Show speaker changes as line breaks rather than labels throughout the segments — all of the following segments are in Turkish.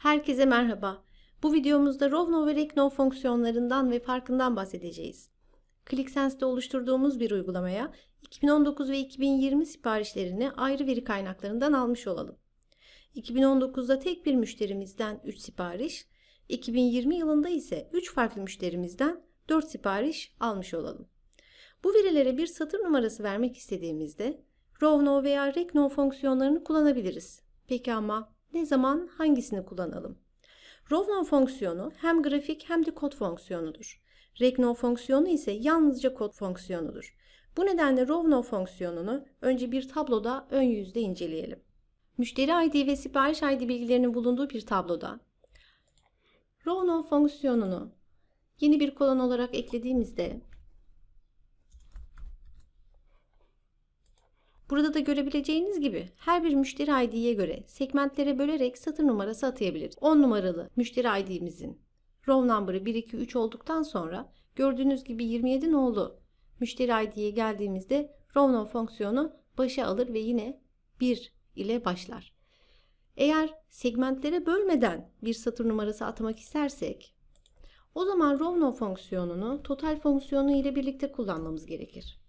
Herkese merhaba. Bu videomuzda Rovno ve Rekno fonksiyonlarından ve farkından bahsedeceğiz. ClickSense'de oluşturduğumuz bir uygulamaya 2019 ve 2020 siparişlerini ayrı veri kaynaklarından almış olalım. 2019'da tek bir müşterimizden 3 sipariş, 2020 yılında ise 3 farklı müşterimizden 4 sipariş almış olalım. Bu verilere bir satır numarası vermek istediğimizde Rovno veya Rekno fonksiyonlarını kullanabiliriz. Peki ama ne zaman hangisini kullanalım? Rovno fonksiyonu hem grafik hem de kod fonksiyonudur. Rekno fonksiyonu ise yalnızca kod fonksiyonudur. Bu nedenle Rovno fonksiyonunu önce bir tabloda ön yüzde inceleyelim. Müşteri ID ve sipariş ID bilgilerinin bulunduğu bir tabloda Rovno fonksiyonunu yeni bir kolon olarak eklediğimizde Burada da görebileceğiniz gibi her bir müşteri ID'ye göre segmentlere bölerek satır numarası atayabiliriz. 10 numaralı müşteri ID'mizin row number'ı 1, 2, 3 olduktan sonra gördüğünüz gibi 27 nolu müşteri ID'ye geldiğimizde row no fonksiyonu başa alır ve yine 1 ile başlar. Eğer segmentlere bölmeden bir satır numarası atamak istersek o zaman row no fonksiyonunu total fonksiyonu ile birlikte kullanmamız gerekir.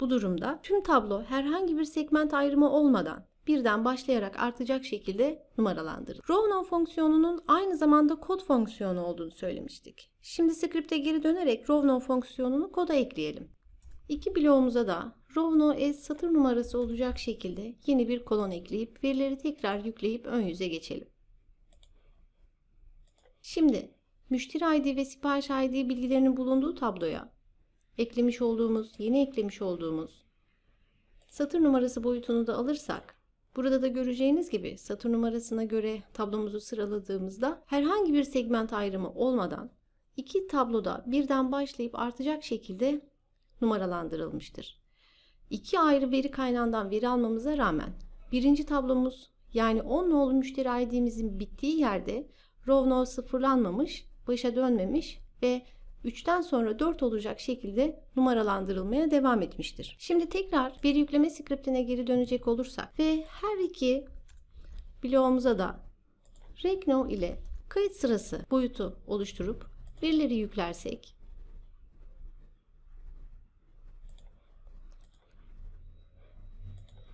Bu durumda tüm tablo herhangi bir segment ayrımı olmadan birden başlayarak artacak şekilde numaralandırılır. Row fonksiyonunun aynı zamanda kod fonksiyonu olduğunu söylemiştik. Şimdi script'e geri dönerek row fonksiyonunu koda ekleyelim. İki bloğumuza da row as satır numarası olacak şekilde yeni bir kolon ekleyip verileri tekrar yükleyip ön yüze geçelim. Şimdi müşteri ID ve sipariş ID bilgilerinin bulunduğu tabloya eklemiş olduğumuz, yeni eklemiş olduğumuz satır numarası boyutunu da alırsak burada da göreceğiniz gibi satır numarasına göre tablomuzu sıraladığımızda herhangi bir segment ayrımı olmadan iki tabloda birden başlayıp artacak şekilde numaralandırılmıştır. İki ayrı veri kaynağından veri almamıza rağmen birinci tablomuz yani 10 nolu müşteri ID'mizin bittiği yerde row no sıfırlanmamış, başa dönmemiş ve 3'ten sonra 4 olacak şekilde numaralandırılmaya devam etmiştir. Şimdi tekrar veri yükleme skriptine geri dönecek olursak ve her iki bloğumuza da regno ile kayıt sırası boyutu oluşturup verileri yüklersek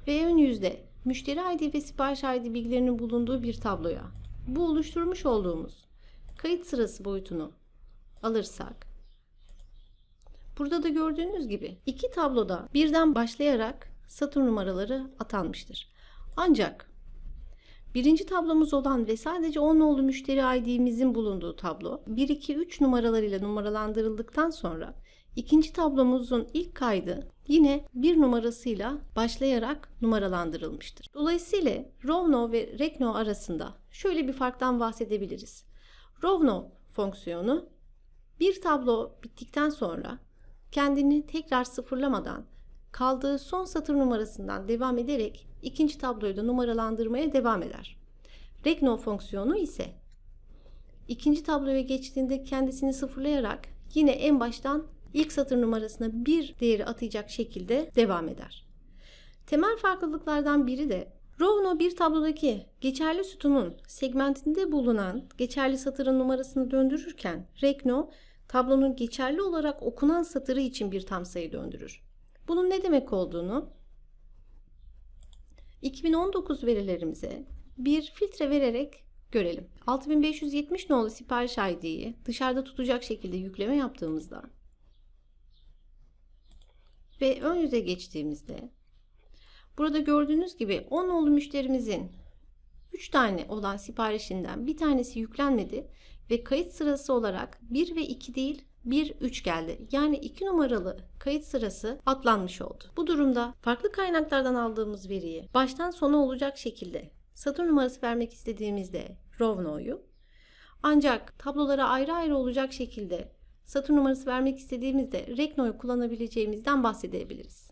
ve ön yüzde müşteri ID ve sipariş ID bilgilerinin bulunduğu bir tabloya bu oluşturmuş olduğumuz kayıt sırası boyutunu alırsak burada da gördüğünüz gibi iki tabloda birden başlayarak satır numaraları atanmıştır. Ancak birinci tablomuz olan ve sadece 10 nolu müşteri ID'mizin bulunduğu tablo 1, 2, 3 numaralarıyla numaralandırıldıktan sonra ikinci tablomuzun ilk kaydı yine bir numarasıyla başlayarak numaralandırılmıştır. Dolayısıyla Rovno ve Rekno arasında şöyle bir farktan bahsedebiliriz. Rovno fonksiyonu bir tablo bittikten sonra kendini tekrar sıfırlamadan kaldığı son satır numarasından devam ederek ikinci tabloyu da numaralandırmaya devam eder. Regno fonksiyonu ise ikinci tabloya geçtiğinde kendisini sıfırlayarak yine en baştan ilk satır numarasına bir değeri atayacak şekilde devam eder. Temel farklılıklardan biri de Rovno bir tablodaki geçerli sütunun segmentinde bulunan geçerli satırın numarasını döndürürken Regno tablonun geçerli olarak okunan satırı için bir tam sayı döndürür. Bunun ne demek olduğunu 2019 verilerimize bir filtre vererek görelim. 6570 nolu sipariş ID'yi dışarıda tutacak şekilde yükleme yaptığımızda ve ön yüze geçtiğimizde burada gördüğünüz gibi 10 nolu müşterimizin 3 tane olan siparişinden bir tanesi yüklenmedi ve kayıt sırası olarak 1 ve 2 değil 1 3 geldi. Yani 2 numaralı kayıt sırası atlanmış oldu. Bu durumda farklı kaynaklardan aldığımız veriyi baştan sona olacak şekilde satır numarası vermek istediğimizde row ancak tablolara ayrı ayrı olacak şekilde satır numarası vermek istediğimizde rekno'yu kullanabileceğimizden bahsedebiliriz.